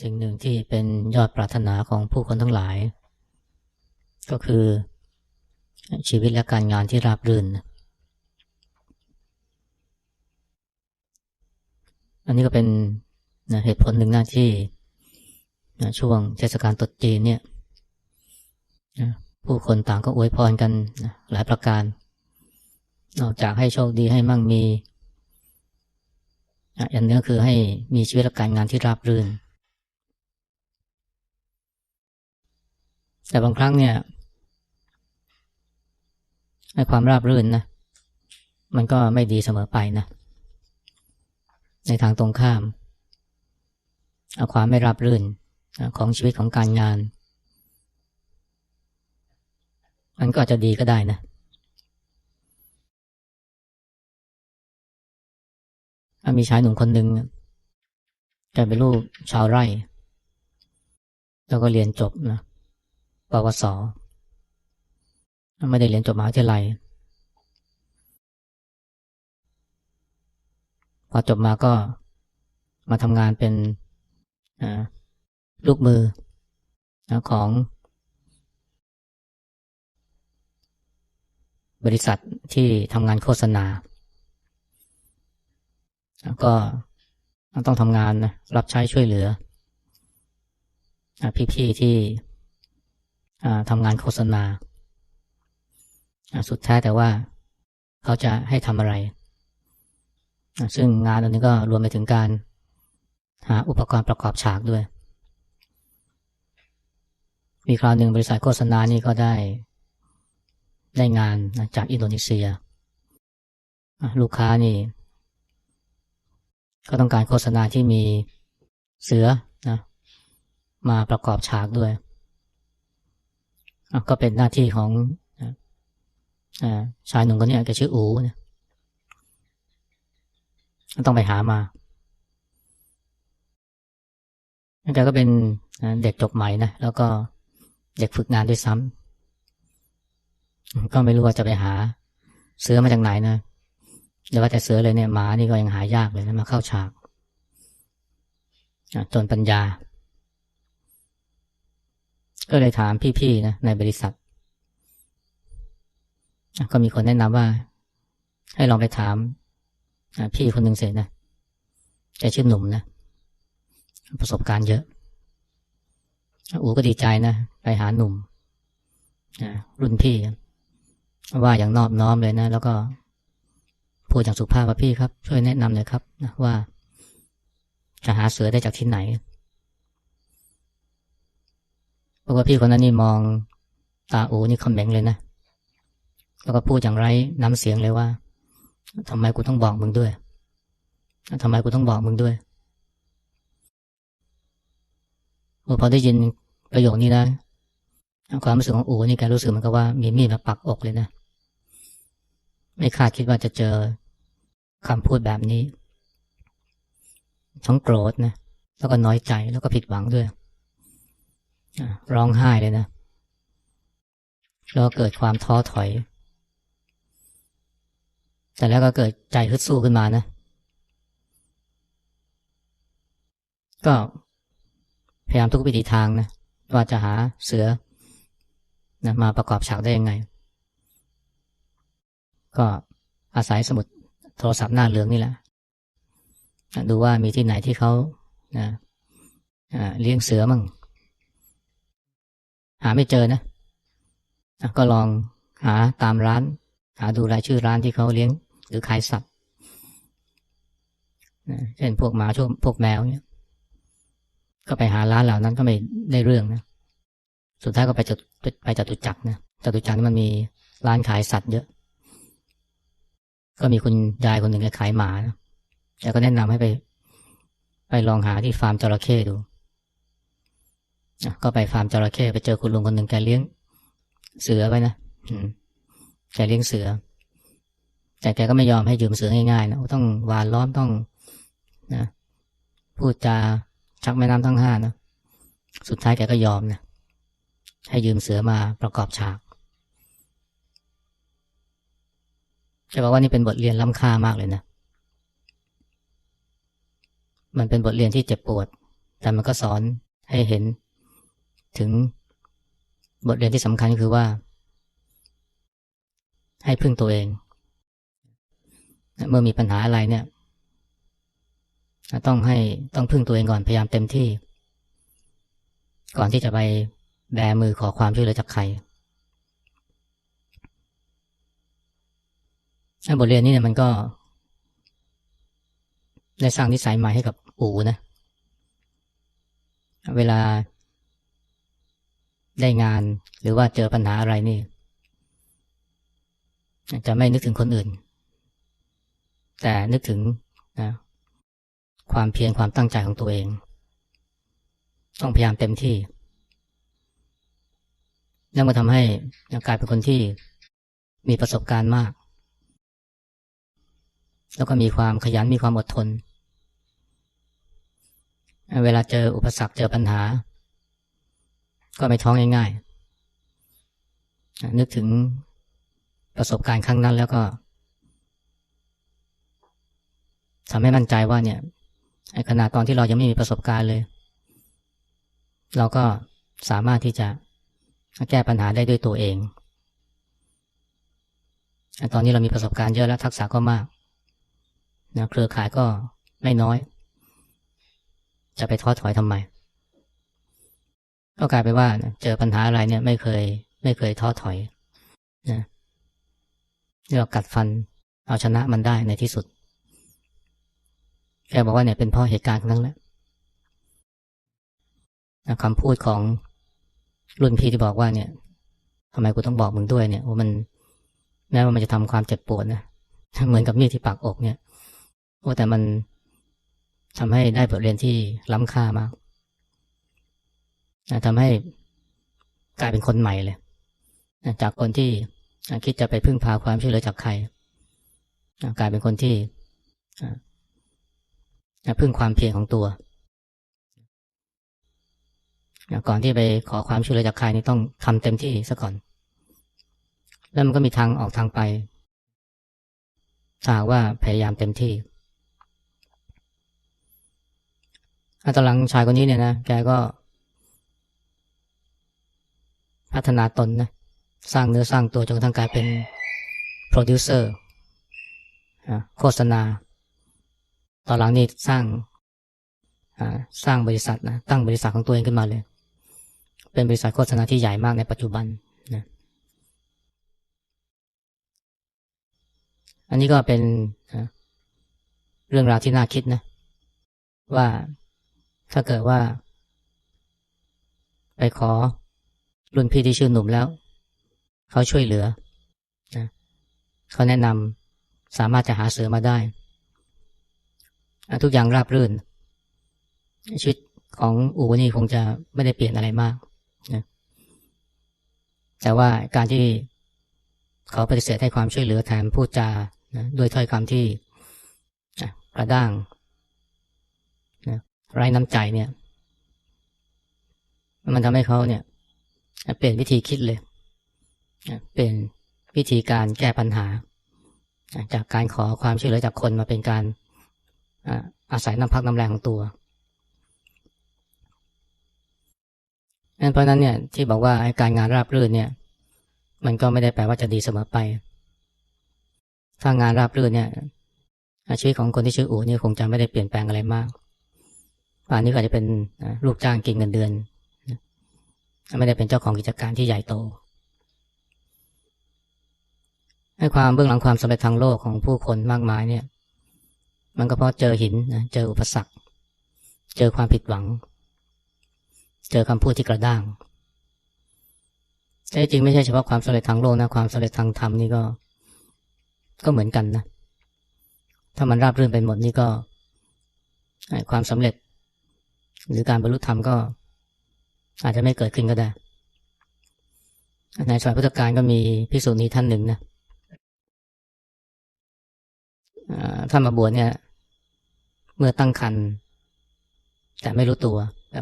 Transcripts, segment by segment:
สิ่งหนึ่งที่เป็นยอดปรารถนาของผู้คนทั้งหลาย ก็คือชีวิตและการงานที่ราบรื่น อันนี้ก็เป็นนะเหตุผลหนึ่งหน้าที่นะช่วงเทศกาลตรุษจีนเนี่ยนะผู้คนต่างก็อวยพรกันนะหลายประการ นอกจากให้โชคดีให้มั่งมีอะอย่างนี้ก็คือให้มีชีวิตและการงานที่ราบรื่น แต่บางครั้งเนี่ยให้ความราบรื่นนะ มันก็ไม่ดีเสมอไปนะ ในทางตรงข้าม เอาความไม่ราบรื่นของชีวิตของการงาน มันก็อาจจะดีก็ได้นะมีชายหนุ่มคนหนึ่งแกเป็นลูกชาวไร่ แล้วก็เรียนจบนะ ปวส ไม่ได้เรียนจบมหาวิทยาลัย พอจบมาก็มาทำงานเป็นลูกมือของบริษัทที่ทำงานโฆษณา ก็ต้องทำงานนะรับใช้ช่วยเหลือพี่ๆที่ ทำงานโฆษณา สุดท้ายแต่ว่าเขาจะให้ทำอะไร ซึ่งงานอันนี้ก็รวมไปถึงการหาอุปกรณ์ประกอบฉากด้วย มีคราวหนึ่งบริษัทโฆษณานี่ก็ได้ ได้งานจากอินโดนีเซีย ลูกค้านี่ ก็ต้องการโฆษณาที่มีเสือนะมาประกอบฉากด้วย ก็เป็นหน้าที่ของชายหนุ่มคนนี้แกชื่ออูนะต้องไปหามาแกก็เป็นเด็กจบใหม่นะ แล้วก็เด็กฝึกงานด้วยซ้ำก็ไม่รู้ว่าจะไปหาเสือมาจากไหนนะเดี๋ยวว่าแต่เสือเลยเนี่ยหมานี่ก็ยังหายากเลยนะมาเข้าฉากจนปัญญา ก็เลยถามพี่ๆนะในบริษัท ก็มีคนแนะนำว่า ให้ลองไปถามพี่คนหนึ่งเสร็จนะแกชื่อหนุ่มนะ ประสบการณ์เยอะ อูก็ดีใจนะไปหาหนุ่มรุ่นพี่ว่าอย่างนอบน้อมเลยนะ แล้วก็พูดอย่างสุภาพว่าพี่ครับ ช่วยแนะนำหน่อยครับว่าจะหาเสือได้จากที่ไหน เพราะว่าพี่คนนั้นนี่มองตาอูนี่คอมเมงเลยนะ แล้วก็พูดอย่างไรน้ำเสียงเลยว่าทำไมกูต้องบอกมึงด้วยทำไมกูต้องบอกมึงด้วยอพอได้ยินประโยคนี้นะความรู้สึกของอูนี่แกรู้สึกเหมือนกับว่ามีมีดมาปักอกเลยนะ ไม่คาดคิดว่าจะเจอคำพูดแบบนี้ ทั้งโกรธนะ แล้วก็น้อยใจแล้วก็ผิดหวังด้วย ร้องไห้เลยนะแล้วเกิดความท้อถอย แต่แล้วก็เกิดใจฮึดสู้ขึ้นมานะ ก็พยายามทุกวิธีทางนะว่าจะหาเสือนะมาประกอบฉากได้ยังไง ก็อาศัยสมุดโทรศัพท์หน้าเหลืองนี่แหละดูว่ามีที่ไหนที่เขานะเลี้ยงเสือมั่ง หาไม่เจอนะก็ลองหาตามร้าน หาดูรายชื่อร้านที่เขาเลี้ยง หรือขายสัตว์เช่นพวกหมาช่วพวกแมวเนี่ย ก็ไปหาร้านเหล่านั้นก็ไม่ได้เรื่องนะสุดท้ายก็ไปจดไปจตุจักรนะจตุจักรนี่มันมีร้านขายสัตว์เยอะ ก็มีคุณยายคนหนึ่งแกขายหมานะแกก็แนะนำให้ไป ไปลองหาที่ฟาร์มจระเข้ดู ก็ไปฟาร์มจระเข้ไปเจอคุณลุงคนหนึ่งแกเลี้ยง เสือไปนะแกเลี้ยงเสือ แต่แกก็ไม่ยอมให้ยืมเสือง่ายๆนะต้องวานล้อมต้องนะพูดจาชักแม่น้ำทั้งห้านะสุดท้ายแกก็ยอมนะให้ยืมเสือมาประกอบฉากจะบอกว่านี่เป็นบทเรียนล้ำค่ามากเลยนะ มันเป็นบทเรียนที่เจ็บปวดแแต่มันก็สอนให้เห็น ถึงบทเรียนที่สำคัญก็คือว่า ให้พึ่งตัวเอง เมื่อมีปัญหาอะไรเนี่ย ต้องให้ต้องพึ่งตัวเองก่อนพยายามเต็มที่ ก่อนที่จะไปแบมือขอความช่วยเหลือจากใครบทเรียนนี้เนี่ยมันก็ได้สร้างนิสัยใหม่ให้กับอูนะ เวลา ได้งาน หรือว่าเจอปัญหาอะไรนี่ จะไม่นึกถึงคนอื่น แต่นึกถึงนะความเพียรความตั้งใจของตัวเอง ต้องพยายามเต็มที่นั่นมาทำให้กลายเป็นคนที่มีประสบการณ์มาก แล้วก็มีความขยันมีความอดทน เวลาเจออุปสรรคเจอปัญหา ก็ไม่ท้องง่ายๆนึกถึงประสบการณ์ครั้งนั้นแล้วก็ทำให้มั่นใจว่าเนี่ยขณะตอนที่เรายังไม่มีประสบการณ์เลย เราก็สามารถที่จะแก้ปัญหาได้ด้วยตัวเอง ตอนนี้เรามีประสบการณ์เยอะแล้วทักษะก็มากนะเครือข่ายก็ไม่น้อย จะไปท้อถอยทำไม ก็กลายไปว่าเจอปัญหาอะไรเนี่ย ไม่เคย ไม่เคยท้อถอยนะเรากัดฟัน เอาชนะมันได้ในที่สุดแกบอกว่าเนี่ยเป็นพราะเหตุการณ์นั้นแหละคำพูดของรุ่นพี่ที่บอกว่าเนี่ยทำไมกูต้องบอกมึงด้วยเนี่ยว่ามันแม้ว่ามันจะทำความเจ็บปวดนะเหมือนกับมีดที่ปากอกเนี่ยโอ้แต่มันทำให้ได้บทเรียนที่ล้ำค่ามาก ทำให้กลายเป็นคนใหม่เลย จากคนที่คิดจะไปพึ่งพาความช่วยเหลือจากใคร กลายเป็นคนที่พึ่งความเพียรของตัว ก่อนที่ไปขอความช่วยเหลือจากใครนี่ต้องทำเต็มที่ซะก่อน แล้วมันก็มีทางออกทางไปถ้าว่าพยายามเต็มที่ตอนหลังชายคนนี้เนี่ยนะ แกก็ พัฒนาตนนะสร้างเนื้อสร้างตัวจนทั่งกลายเป็นโปรดิวเซอร์โฆษณา ตอนหลังนี่สร้างสร้างบริษัทนะตั้งบริษัทของตัวเองขึ้นมาเลย เป็นบริษัทโฆษณาที่ใหญ่มากในปัจจุบันนะอันนี้ก็เป็นเรื่องราวที่น่าคิดนะ ว่าถ้าเกิดว่า ไปขอ รุ่นพี่ที่ชื่อหนุ่มแล้ว เขาช่วยเหลือนะเขาแนะนำสามารถจะหาเสือมาได้ ทุกอย่างราบรื่น ชีวิตของอูนี่คงจะไม่ได้เปลี่ยนอะไรมากนะแต่ว่าการที่เขาปฏิเสธให้ความช่วยเหลือแถมพูดจานะด้วยถ้อยคำที่กระด้างไร้น้ำใจเนี่ย มันทำให้เขาเนี่ย เปลี่ยนวิธีคิดเลยเปลี่ยนวิธีการแก้ปัญหา จากการขอความช่วยเหลือจากคนมาเป็นการอาศัยน้ำพักน้ำแรงของตัวเพราะนั้นเนี่ยที่บอกว่าการงานราบรื่นเนี่ย มันก็ไม่ได้แปลว่าจะดีเสมอไป ถ้างานราบรื่นเนี่ยอาชีพของคนที่ชื่ออู๋เนี่ยคงจะไม่ได้เปลี่ยนแปลงอะไรมากป่านนี้ก็อาจจะเป็นลูกจ้างกินเงินเดือน ไม่ได้เป็นเจ้าของกิจการที่ใหญ่โตให้ความเบื้องหลังความสำเร็จทางโลกของผู้คนมากมายเนี่ย มันก็เพราะเจอหินนะเจออุปสรรค เจอความผิดหวัง เจอคำพูดที่กระด้างแต่จริงไม่ใช่เฉพาะความสำเร็จทางโลกนะความสำเร็จทางธรรมนี่ก็ ก็เหมือนกันนะถ้ามันราบรื่นไปหมดนี่ก็ความสำเร็จ หรือการบรรลุธรรมก็ อาจจะไม่เกิดขึ้นก็ได้ในสมัยพุทธกาลก็มีพิสูจนีท่านหนึ่งนะท่านมาบวชเนี่ย เมื่อตั้งคันแต่ไม่รู้ตัว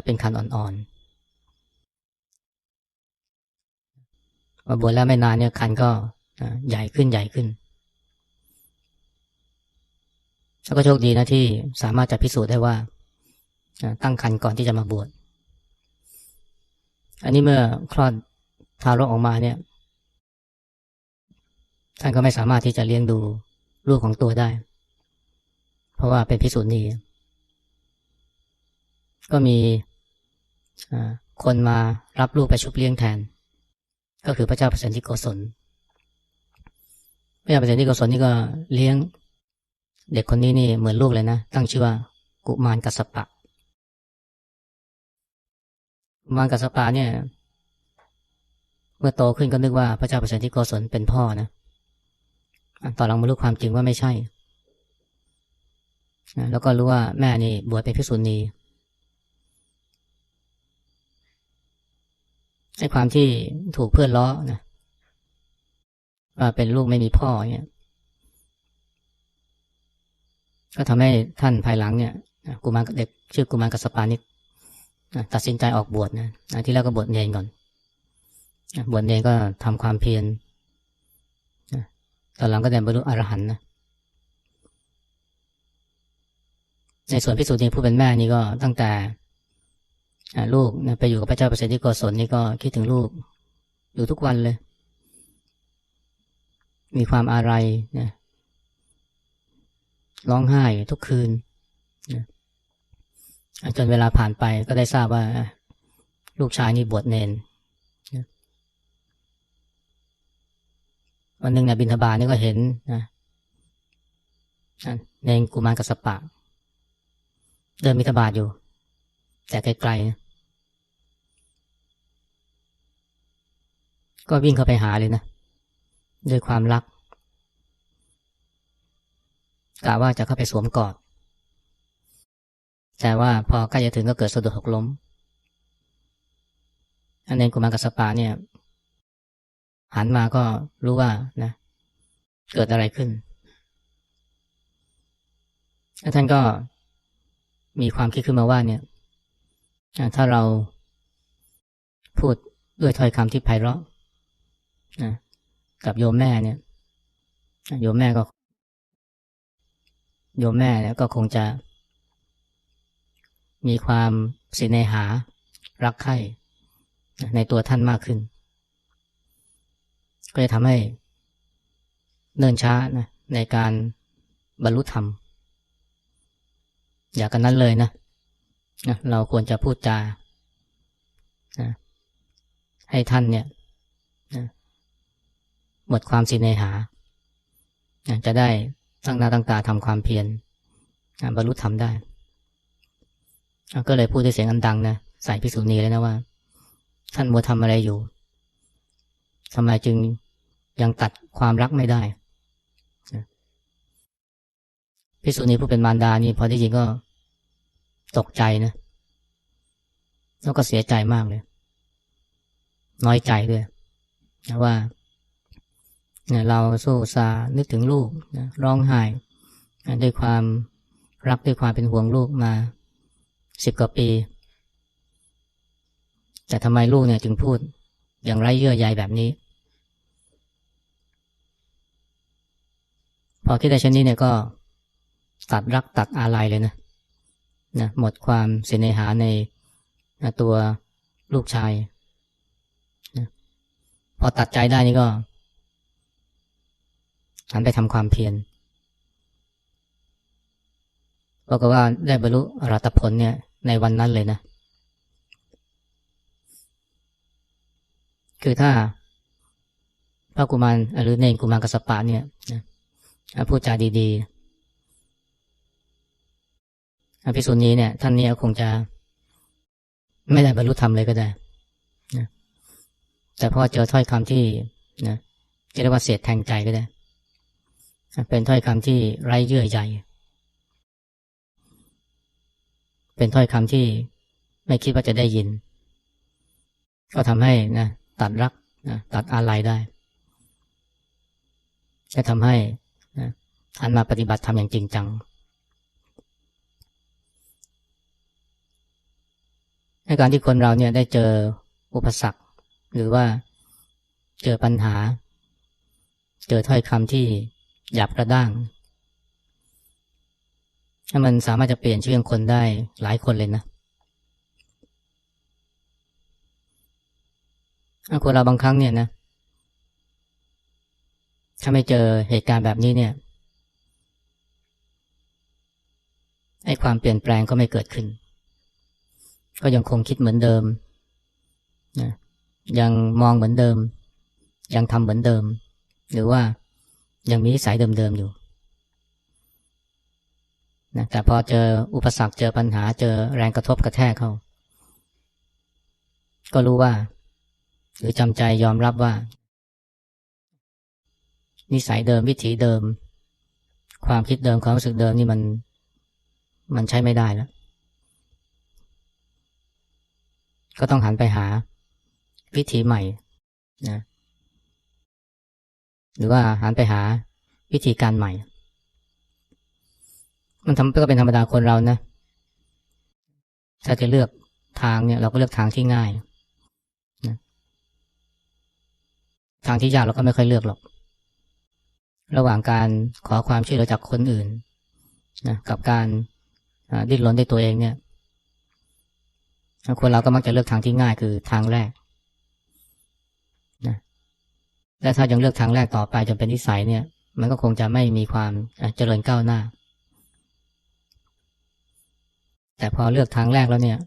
เป็นคันอ่อนๆมาบวชแล้วไม่นานเนี่ยคันก็ใหญ่ขึ้นใหญ่ขึ้นแล้วก็โชคดีนะที่สามารถจะพิสูจน์ได้ว่าตั้งครรภ์ก่อนที่จะมาบวช อันนี้เมื่อคลอดทารกออกมาเนี่ยท่านก็ไม่สามารถที่จะเลี้ยงดูลูกของตัวได้ เพราะว่าเป็นพิสูจนีก็มีคนมารับลูกไปชุบเลี้ยงแทน ก็คือพระเจ้าปรตที่โกศลพระเจ้าปรตที่โกศลนี่ก็เลี้ยง เด็กคนนี้นี่เหมือนลูกเลยนะ ตั้งชื่อว่ากุมารกัสสปะ มารกัสปะเนี่ย เมื่อโตขึ้นก็นึกว่าพระเจ้าเปรตที่โกศลเป็นพ่อนะอะตอนหลังมารู้ความจริงว่าไม่ใช่ แล้วก็รู้ว่าแม่นี่บวชเป็นภิกษุณีไอ้ความที่ถูกเพื่อนล้อนะว่าเป็นลูกไม่มีพ่อเนี่ยก็ทำให้ท่านภายหลังเนี่ยกุมารเด็กชื่อกุมารกัสปานิก ตัดสินใจออกบวชนะที่แรกก็บวชเนรก่อนบวชเนรก็ทำความเพียรนะตอนหลังก็ได้บรรลุอรหันต์นะในส่วนพิสูจน์นีผู้เป็นแม่นี่ก็ตั้งแต่ลูกไปอยู่กับพระเจ้าเปรตที่โกศลนี่ก็คิดถึงลูกอยู่ทุกวันเลย มีความอาลัยนะร้องไห้ทุกคืนนะ จนเวลาผ่านไปก็ได้ทราบว่า ลูกชายนี่บวชเนนวันหนึ่งเนะบินทบาทนี่ก็เห็นนะเนนกุมารกัสสปะ เดินมิถบาทอยู่ แต่ไกลๆนะก็วิ่งเข้าไปหาเลยนะด้วยความรักกะว่าจะเข้าไปสวมกอด แต่ว่าพอใกล้จะถึงก็เกิดสะดุดหกล้ม อันนี้กุมารกัสสปะเนี่ย หันมาก็รู้ว่านะ เกิดอะไรขึ้นท่านก็มีความคิดขึ้นมาว่าเนี่ย ถ้าเราพูดด้วยถ้อยคำที่ไพเราะนะกับโยมแม่เนี่ย โยมแม่ก็ โยมแม่เนี่ยก็คงจะ มีความสิเนหารักใคร่ในตัวท่านมากขึ้น ก็จะทำให้เนิ่นช้านะในการบรรลุธรรม อย่ากันนั้นเลยนะนะเราควรจะพูดจานะให้ท่านเนี่ยนะหมดความสิเนหานะจะได้ตั้งหน้าตั้งตาทำความเพียรนะบรรลุธรรมได้ ก็เลยพูดด้วยเสียงอันดังนะใส่พิสุนีเลยนะว่า ท่านมัวทำอะไรอยู่ทำไมจึงยังตัดความรักไม่ได้พิสุนีผู้เป็นมารดานี่พอได้ยินก็ตกใจนะ แล้วก็เสียใจมากเลย น้อยใจด้วยนะว่าเนี่ยเราสู้ซานึกถึงลูกนะร้องไห้ด้วยความรักด้วยความเป็นห่วงลูกมา สิบกว่าปี แต่ทำไมลูกเนี่ยจึงพูดอย่างไร้เยื่อใยแบบนี้ พอคิดได้เช่นนี้เนี่ยก็ตัดรักตัดอาลัยเลยนะนะหมดความเสียในหาในนะตัวลูกชายนะพอตัดใจได้นี่ก็หันไปทำความเพียร บอกว่าได้บรรลุอรัตผลเนี่ยในวันนั้นเลยนะ คือถ้าพระกุมารหรือเนนกุมารกสปะเนี่ยพูดจาดีๆอภิสุนีเนี่ย ท่านนี้คงจะไม่ได้บรรลุธรรมเลยก็ได้นะแต่พอเจอถ้อยคำที่นะจะเรียกว่าเสียดแทงใจก็ได้ เป็นถ้อยคำที่ไร้เยื่อใย เป็นถ้อยคำที่ไม่คิดว่าจะได้ยิน ก็ทำให้นะตัดรักนะตัดอาลัยได้จะทำให้นะหันมาปฏิบัติธรรมอย่างจริงจังในการที่คนเราเนี่ยได้เจออุปสรรค หรือว่าเจอปัญหา เจอถ้อยคำที่หยาบกระด้าง มันสามารถจะเปลี่ยนชื่อคนได้หลายคนเลยนะคนเราบางครั้งเนี่ยนะ ถ้าไม่เจอเหตุการณ์แบบนี้เนี่ยไอ้ความเปลี่ยนแปลงก็ไม่เกิดขึ้น ก็ยังคงคิดเหมือนเดิมนะยังมองเหมือนเดิม ยังทำเหมือนเดิม หรือว่ายังมีนิสัยเดิมๆอยู่ นะแต่พอเจออุปสรรคเจอปัญหาเจอแรงกระทบกระแทกเขา ก็รู้ว่า หรือจำใจยอมรับว่า นิสัยเดิมวิถีเดิม ความคิดเดิมความรู้สึกเดิมนี่มัน มันใช้ไม่ได้แล้ว ก็ต้องหันไปหา วิธีใหม่นะหรือว่าหันไปหาวิธีการใหม่ มันทำก็เป็นธรรมดาคนเรานะ ถ้าจะเลือกทางเนี่ย เราก็เลือกทางที่ง่ายนะทางที่ยากเราก็ไม่ค่อยเลือกหรอก ระหว่างการขอความช่วยเหลือจากคนอื่นนะกับการดิ้นรนด้วยตัวเองเนี่ยคนเราก็มักจะเลือกทางที่ง่ายคือทางแรกนะและถ้ายังเลือกทางแรกต่อไปจนเป็นนิสัยเนี่ย มันก็คงจะไม่มีความเจริญก้าวหน้า แต่พอเลือกทางแรกแล้วเนี่ย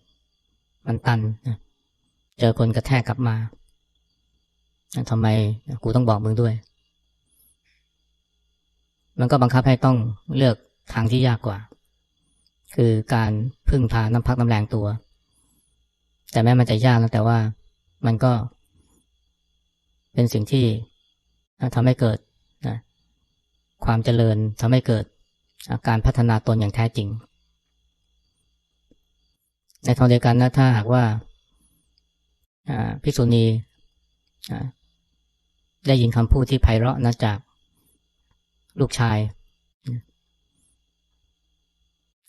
มันตันนะเจอคนกระแทกกลับมาทำไมกูต้องบอกมึงด้วย มันก็บังคับให้ต้องเลือกทางที่ยากกว่า คือการพึ่งพาน้ำพักน้ำแรงตัว แต่แม้มันจะยากนะแต่ว่ามันก็ เป็นสิ่งที่ทำให้เกิดความเจริญทำให้เกิดการพัฒนาตนอย่างแท้จริง ในทางเดียวกันนะถ้าหากว่าพิษุณีได้ยินคำพูดที่ไพเราะนะจากลูกชาย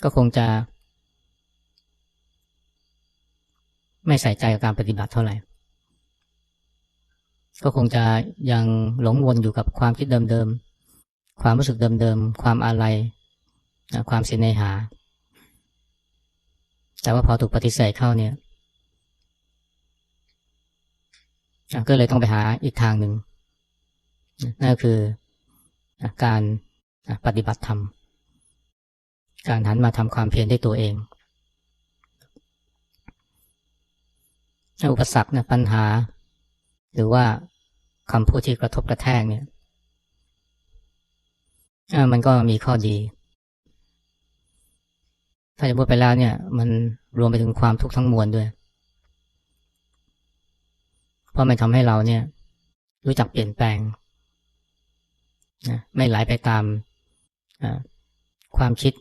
ก็คงจะ ไม่ใส่ใจกับการปฏิบัติเท่าไหร่ ก็คงจะยังหลงวนอยู่กับความคิดเดิมๆ ความรู้สึกเดิมๆ ความอาลัย ความเสียในหา แต่ว่าพอถูกปฏิเสธเข้าเนี่ยก็เลยต้องไปหาอีกทางหนึ่งนั่นก็คือการปฏิบัติธรรม การหันมาทำความเพียรด้วยตัวเองอุปสรรคนะปัญหา หรือว่าคำพูดที่กระทบกระแทกเนี่ยมันก็มีข้อดี ถ้าจะพูดไปแล้วเนี่ย มันรวมไปถึงความทุกข์ทั้งมวลด้วย เพราะมันทำให้เราเนี่ย รู้จักเปลี่ยนแปลงนะไม่ไหลไปตามความคิด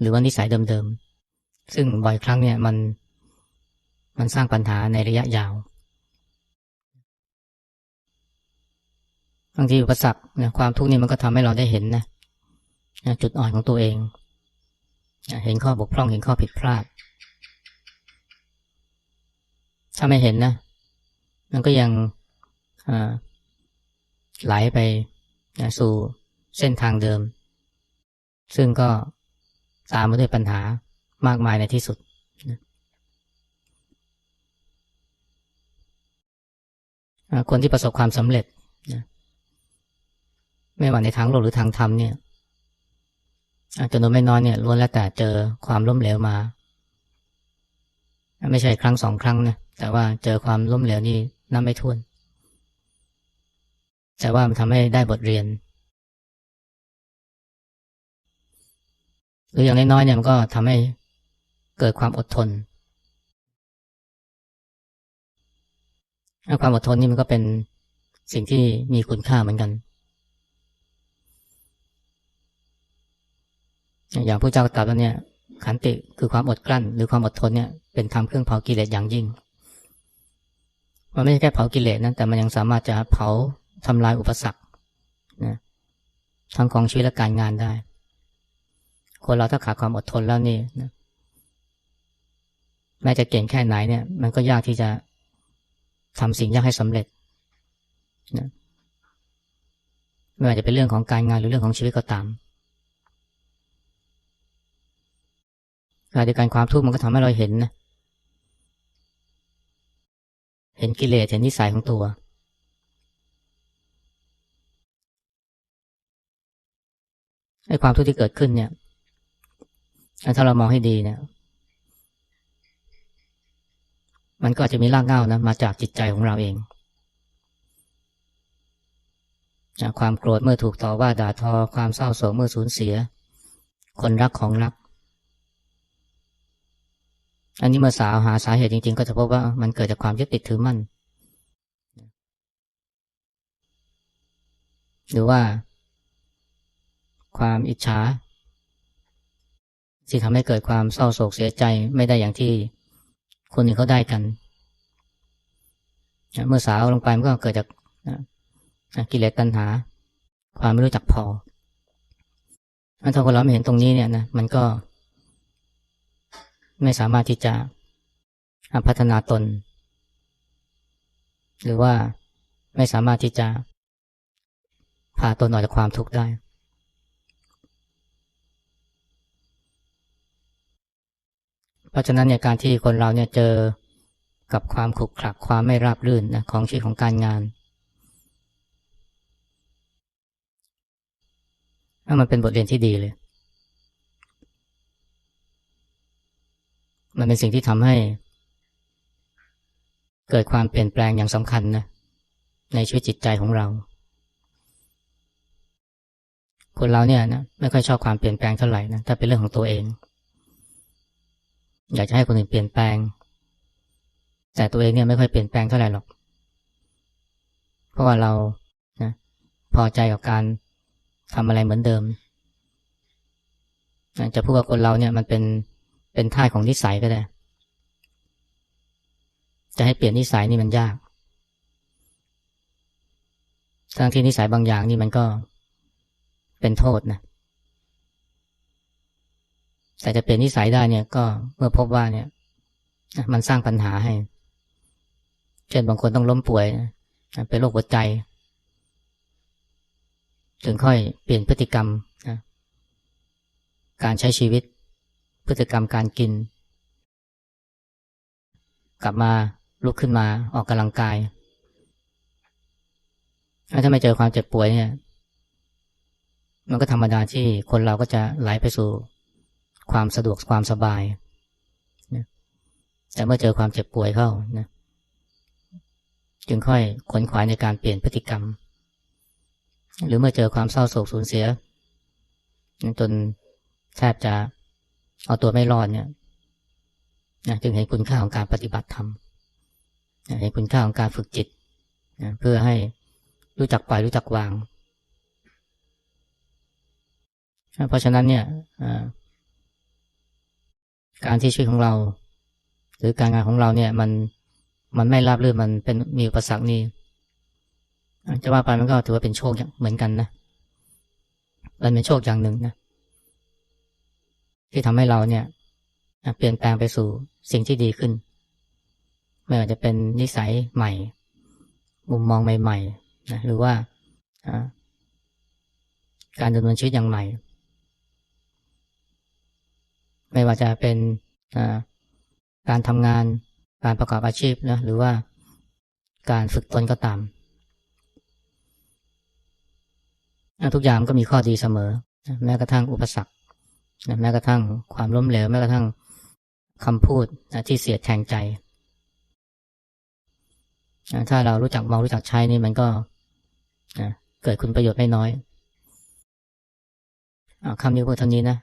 หรือว่านิสัยเดิมๆ ซึ่งบ่อยครั้งเนี่ยมันมันสร้างปัญหาในระยะยาวบางทีอุปสรรคนะความทุกข์นี่มันก็ทำให้เราได้เห็นนะจุดอ่อนของตัวเอง เห็นข้อบกพร่องเห็นข้อผิดพลาด ถ้าไม่เห็นนะ มันก็ยังไหลไปสู่เส้นทางเดิม ซึ่งก็ตามมาด้วยปัญหามากมายในที่สุด คนที่ประสบความสำเร็จ ไม่ว่าในทางโลกหรือทางธรรมเนี่ย จำนวนไม่น้อยเนี่ยล้วนแล้วแต่เจอความล้มเหลวมา ไม่ใช่ครั้งสองครั้งนะแต่ว่าเจอความล้มเหลวนี่นับไม่ถ้วน แต่ว่ามันทำให้ได้บทเรียนหรืออย่างน้อยๆเนี่ยมันก็ทำให้เกิดความอดทนความอดทนนี่มันก็เป็นสิ่งที่มีคุณค่าเหมือนกัน อย่างพระเจ้าตรัสว่าเนี่ยขันติคือความอดกลั้น หรือความอดทนเนี่ยเป็นธรรมเครื่องเผากิเลสอย่างยิ่งมันไม่ใช่แค่เผากิเลสนะแต่มันยังสามารถจะเผาทำลายอุปสรรคนะทั้งของชีวิตและการงานได้ คนเราถ้าขาดความอดทนแล้วนี่นะแม้จะเก่งแค่ไหนเนี่ย มันก็ยากที่จะทำสิ่งยากให้สำเร็จนะไม่ว่าจะเป็นเรื่องของการงานหรือเรื่องของชีวิตก็ตาม ขณะเดียวกันความทุกข์มันก็ทำให้เราเห็นนะ เห็นกิเลสเห็นนิสัยของตัว ไอ้ความทุกข์ที่เกิดขึ้นเนี่ย ถ้าเรามองให้ดีเนี่ย มันก็อาจจะมีรากเหง้านะ มาจากจิตใจของเราเองความโกรธเมื่อถูกต่อว่าด่าทอ ความเศร้าโศกเมื่อสูญเสีย คนรักของรัก อันนี้เมื่อสาวหาสาเหตุจริง ๆ ก็จะพบว่ามันเกิดจากความยึดติดถือมั่น หรือว่า ความอิจฉาที่ทำให้เกิดความเศร้าโศกเสียใจไม่ได้อย่างที่คนอื่นเขาได้กัน เมื่อสาวลงไปมันก็เกิดจากกิเลสตัณหา ความไม่รู้จักพอถ้าคนเราไม่เห็นตรงนี้เนี่ยนะมันก็ ไม่สามารถที่จะพัฒนาตน หรือว่าไม่สามารถที่จะพาตนออกจากความทุกข์ได้ เพราะฉะนั้นเนี่ยการที่คนเราเนี่ยเจอกับความขรุกขลักความไม่ราบรื่นนะของชีวิตของการงานมันเป็นบทเรียนที่ดีเลย มันเป็นสิ่งที่ทำให้ เกิดความเปลี่ยนแปลงอย่างสำคัญนะในชีวิตจิตใจของเรา คนเราเนี่ยนะไม่ค่อยชอบความเปลี่ยนแปลงเท่าไหร่นะถ้าเป็นเรื่องของตัวเอง อยากจะให้คนอื่นเปลี่ยนแปลง แต่ตัวเองเนี่ยไม่ค่อยเปลี่ยนแปลงเท่าไหร่หรอก เพราะว่าเรานะพอใจกับการทำอะไรเหมือนเดิมจะพูดว่าคนเราเนี่ยมันเป็น เป็นท่าของนิสัยก็ได้ จะให้เปลี่ยนนิสัยนี่มันยาก ทั้งที่นิสัยบางอย่างนี่มันก็เป็นโทษนะ แต่จะเปลี่ยนนิสัยได้เนี่ย ก็เมื่อพบว่าเนี่ย มันสร้างปัญหาให้ เช่นบางคนต้องล้มป่วย เป็นโรคหัวใจ ถึงค่อยเปลี่ยนพฤติกรรมนะการใช้ชีวิต พฤติกรรมการกิน กลับมาลุกขึ้นมาออกกำลังกาย ถ้าไม่เจอความเจ็บป่วยเนี่ย มันก็ธรรมดาที่คนเราก็จะไหลไปสู่ความสะดวกความสบายแต่เมื่อเจอความเจ็บป่วยเข้านะจึงค่อยขนขวายในการเปลี่ยนพฤติกรรม หรือเมื่อเจอความเศร้าโศกสูญเสียจนแทบจะ เอาตัวไม่รอดเนี่ยจึงเห็นคุณค่าของการปฏิบัติธรรมเห็นคุณค่าของการฝึกจิตเพื่อให้รู้จักปล่อยรู้จักวาง เพราะฉะนั้นเนี่ยการที่ชีวิตของเรา หรือการงานของเราเนี่ย มันมันไม่ราบรื่นมันเป็นมีอุปสรรคนี่จะว่าไปมันก็ถือว่าเป็นโชคเหมือนกันนะมันเป็นโชคอย่างหนึ่งนะ ที่ทำให้เราเนี่ยเปลี่ยนแปลงไปสู่สิ่งที่ดีขึ้น ไม่ว่าจะเป็นนิสัยใหม่ มุมมองใหม่ๆนะหรือว่าการดำเนินชีวิตอย่างใหม่ ไม่ว่าจะเป็นการทำงานการประกอบอาชีพนะหรือว่าการฝึกตนก็ตามทุกอย่างก็มีข้อดีเสมอ แม้กระทั่งอุปสรรค แม้กระทั่งความล้มเหลวแม้กระทั่งคำพูดที่เสียดแทงใจ ถ้าเรารู้จักมองรู้จักใช้นี่มันก็เกิดคุณประโยชน์ไม่น้อยคำนี้พูดเท่านี้นะ